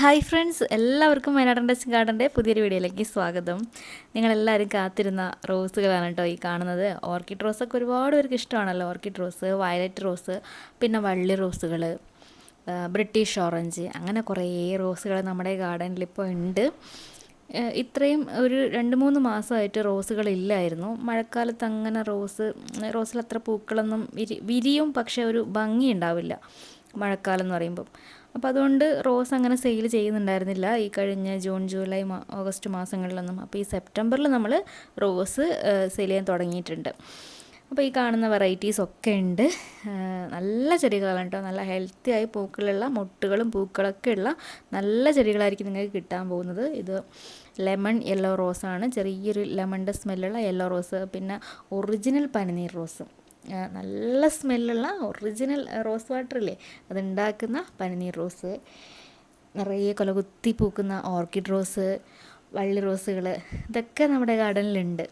Hi friends എല്ലാവർക്കും വയനാടൻ touch ഗാർഡന്റെ പുതിയൊരു വീഡിയോയിലേക്ക് സ്വാഗതം. നിങ്ങളെല്ലാവരും കാത്തിരുന്ന റോസുകളാണ് കേട്ടോ ഈ കാണുന്നത്. ഓർക്കിഡ് റോസൊക്കെ ഒരുപാട് പേർക്ക് ഇഷ്ടമാണല്ലോ. ഓർക്കിഡ് റോസ് വയലറ്റ് റോസ് പിന്നെ വള്ളി റോസുകൾ ബ്രിട്ടീഷ് ഓറഞ്ച് അങ്ങനെ കുറേ റോസുകൾ നമ്മുടെ ഗാർഡനിൽ ഇപ്പോൾ ഉണ്ട്. ഇത്രയും ഒരു രണ്ട് മൂന്ന് മാസമായിട്ട് റോസുകളില്ലായിരുന്നു മഴക്കാലത്ത് അങ്ങനെ റോസ് റോസിൽ അത്ര പൂക്കളൊന്നും വിരി വിരിയും പക്ഷേ ഒരു ഭംഗി ഉണ്ടാവില്ല. മഴക്കാലം എന്ന് പറയുമ്പം. അപ്പോൾ അതുകൊണ്ട് റോസ് അങ്ങനെ സെയിൽ ചെയ്യുന്നുണ്ടായിരുന്നില്ല. ഈ കഴിഞ്ഞ ജൂൺ ജൂലൈ ഓഗസ്റ്റ് മാസങ്ങളിലൊന്നും. അപ്പോൾ ഈ സെപ്റ്റംബറിൽ നമ്മൾ റോസ് സെയിൽ ചെയ്യാൻ തുടങ്ങിയിട്ടുണ്ട്. അപ്പോൾ ഈ കാണുന്ന വെറൈറ്റീസ് ഒക്കെ ഉണ്ട്. നല്ല ചെടികളാണ് കേട്ടോ. നല്ല ഹെൽത്തി ആയി പൂക്കളുള്ള മുട്ടുകളും പൂക്കളൊക്കെ ഉള്ള നല്ല ചെടികളായിരിക്കും നിങ്ങൾക്ക് കിട്ടാൻ പോകുന്നത്. ഇത് ലെമൺ യെല്ലോ റോസാണ്. ചെറിയൊരു ലെമണിന്റെ സ്മെല്ലുള്ള യെല്ലോ റോസ്. പിന്നെ ഒറിജിനൽ പനിനീർ റോസ്. നല്ല സ്മെല്ലുള്ള ഒറിജിനൽ റോസ് വാട്ടർ ഇല്ലേ? അതുണ്ടാക്കുന്ന പനിനീർ റോസ് നിറയെ കൊലകുത്തി പൂക്കുന്ന ഓർക്കിഡ് റോസ് വള്ളി റോസുകൾ ഇതൊക്കെ നമ്മുടെ ഗാർഡനിലുണ്ട്.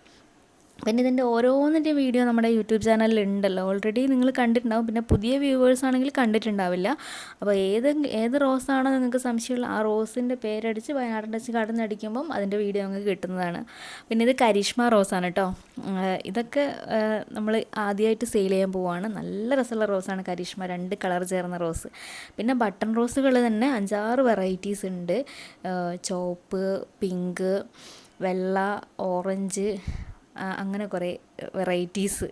പിന്നെ ഇതിന്റെ ഓരോന്നിന്റെ വീഡിയോ നമ്മുടെ യൂട്യൂബ് ചാനലിൽ ഉണ്ടല്ലോ ഓൾറെഡി നിങ്ങൾ കണ്ടിട്ടുണ്ടാവും. പിന്നെ പുതിയ വ്യൂവേഴ്സ് ആണെങ്കിൽ കണ്ടിട്ടുണ്ടാവില്ല. അപ്പോൾ ഏത് ഏത് റോസാണോ നിങ്ങൾക്ക് സംശയമുള്ള ആ റോസിന്റെ പേരടിച്ച് വയനാടൻ ടച്ച് അടിക്കുമ്പം അതിന്റെ വീഡിയോ നിങ്ങൾക്ക് കിട്ടുന്നതാണ്. പിന്നെ ഇത് കരിഷ്മ റോസാണ് കേട്ടോ ഇതൊക്കെ നമ്മൾ ആദ്യമായിട്ട് സെയിൽ ചെയ്യാൻ പോവുകയാണ് നല്ല രസമുള്ള റോസാണ് കരീഷ്മ. രണ്ട് കളർ ചേർന്ന റോസ് പിന്നെ ബട്ടൺ റോസുകൾ തന്നെ അഞ്ചാറ് വെറൈറ്റീസ് ഉണ്ട്. ചോപ്പ് പിങ്ക് വെള്ള ഓറഞ്ച് അങ്ങനെ കുറേ വെറൈറ്റീസ്.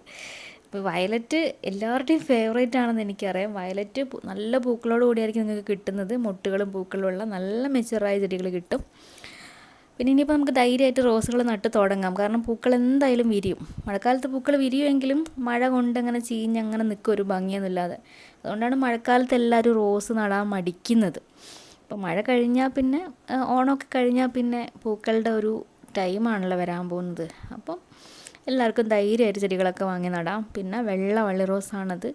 ഇപ്പോൾ വയലറ്റ് എല്ലാവരുടെയും ഫേവറേറ്റ് ആണെന്ന് എനിക്കറിയാം. വയലറ്റ് നല്ല പൂക്കളോട് കൂടിയായിരിക്കും നിങ്ങൾക്ക് കിട്ടുന്നത്. മുട്ടുകളും പൂക്കളും ഉള്ള നല്ല മെച്ചുറായ ചെടികൾ കിട്ടും. പിന്നെ ഇനിയിപ്പോൾ നമുക്ക് ധൈര്യമായിട്ട് റോസുകൾ നട്ട് തുടങ്ങാം. കാരണം പൂക്കൾ എന്തായാലും വിരിയും. മഴക്കാലത്ത് പൂക്കൾ വിരിയുമെങ്കിലും മഴ കൊണ്ട് അങ്ങനെ ചീഞ്ഞ് അങ്ങനെ നിൽക്കും ഒരു ഭംഗിയൊന്നുമില്ലാതെ. അതുകൊണ്ടാണ് മഴക്കാലത്ത് എല്ലാവരും റോസ് നടാൻ മടിക്കുന്നത്. അപ്പോൾ മഴ കഴിഞ്ഞാൽ പിന്നെ ഓണമൊക്കെ കഴിഞ്ഞാൽ പിന്നെ പൂക്കളുടെ ഒരു ടൈമാണല്ലോ വരാൻ പോകുന്നത്. അപ്പം എല്ലാവർക്കും ധൈര്യമായിട്ട് ചെടികളൊക്കെ വാങ്ങി നടാം. പിന്നെ വെള്ള വള്ളി റോസാണത്.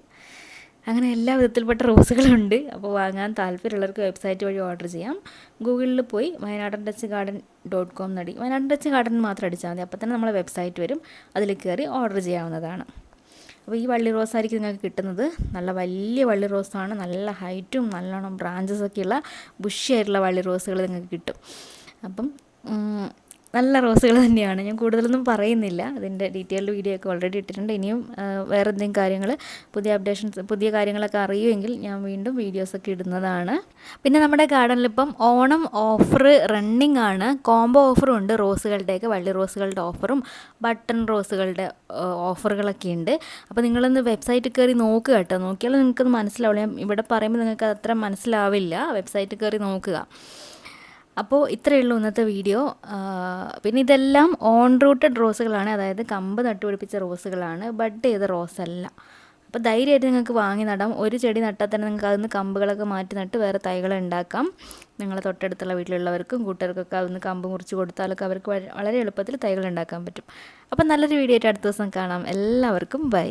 അങ്ങനെ എല്ലാ വിധത്തിൽപ്പെട്ട റോസുകളുണ്ട്. അപ്പോൾ വാങ്ങാൻ താല്പര്യമുള്ളവർക്ക് വെബ്സൈറ്റ് വഴി ഓർഡർ ചെയ്യാം. ഗൂഗിളിൽ പോയി വയനാടൻ ടച്ച് ഗാർഡൻ ഡോട്ട് കോം നടി. വയനാടൻ ടച്ച് ഗാർഡൻ മാത്രം അടിച്ചാൽ മതി. അപ്പോൾ തന്നെ നമ്മളെ വെബ്സൈറ്റ് വരും. അതിൽ കയറി ഓർഡർ ചെയ്യാവുന്നതാണ്. അപ്പോൾ ഈ വള്ളി റോസായിരിക്കും നിങ്ങൾക്ക് കിട്ടുന്നത്. നല്ല വലിയ വള്ളി റോസാണ്. നല്ല ഹൈറ്റും നല്ലോണം ബ്രാഞ്ചസ് ഒക്കെയുള്ള ബുഷി ആയിട്ടുള്ള വള്ളി റോസുകൾ നിങ്ങൾക്ക് കിട്ടും. അപ്പം നല്ല റോസുകൾ തന്നെയാണ്. ഞാൻ കൂടുതലൊന്നും പറയുന്നില്ല. അതിന്റെ ഡീറ്റെയിൽഡ് വീഡിയോ ഒക്കെ ഓൾറെഡി ഇട്ടിട്ടുണ്ട്. ഇനിയും വേറെ എന്തെങ്കിലും കാര്യങ്ങൾ പുതിയ അപ്ഡേഷൻസ് പുതിയ കാര്യങ്ങളൊക്കെ അറിയുമെങ്കിൽ ഞാൻ വീണ്ടും വീഡിയോസൊക്കെ ഇടുന്നതാണ്. പിന്നെ നമ്മുടെ ഗാർഡനിൽ ഇപ്പം ഓണം ഓഫർ റണ്ണിങ് ആണ്. കോംബോ ഓഫറും ഉണ്ട്. റോസുകളുടെയൊക്കെ വള്ളി റോസുകളുടെ ഓഫറും ബട്ടൺ റോസുകളുടെ ഓഫറുകളൊക്കെ ഉണ്ട്. അപ്പോൾ നിങ്ങളൊന്ന് വെബ്സൈറ്റ് കയറി നോക്കുക കേട്ടോ. നോക്കിയാൽ നിങ്ങൾക്കത് മനസ്സിലാവില്ല ഇവിടെ പറയുമ്പോൾ നിങ്ങൾക്ക് അത്ര മനസ്സിലാവില്ല. വെബ്സൈറ്റ് കയറി നോക്കുക. അപ്പോൾ ഇത്രയേ ഉള്ളൂ ഇന്നത്തെ വീഡിയോ. പിന്നെ ഇതെല്ലാം ഓൺ റൂട്ടഡ് റോസുകളാണ് അതായത് കമ്പ് നട്ടുപിടിപ്പിച്ച റോസുകളാണ് ബഡ് ചെയ്ത റോസല്ല അപ്പോൾ ധൈര്യമായിട്ട് നിങ്ങൾക്ക് വാങ്ങി നടാം. ഒരു ചെടി നട്ടാൽ തന്നെ നിങ്ങൾക്ക് അതിൽ കമ്പുകളൊക്കെ മാറ്റി നട്ട് വേറെ തൈകൾ ഉണ്ടാക്കാം. നിങ്ങളെ തൊട്ടടുത്തുള്ള വീട്ടിലുള്ളവർക്കും കൂട്ടുകാർക്കൊക്കെ അതിൽ കമ്പ് മുറിച്ച് കൊടുത്താലൊക്കെ അവർക്ക് വളരെ എളുപ്പത്തിൽ തൈകൾ ഉണ്ടാക്കാൻ പറ്റും. അപ്പോൾ നല്ലൊരു വീഡിയോ ആയിട്ട് അടുത്ത ദിവസം കാണാം. എല്ലാവർക്കും ബൈ.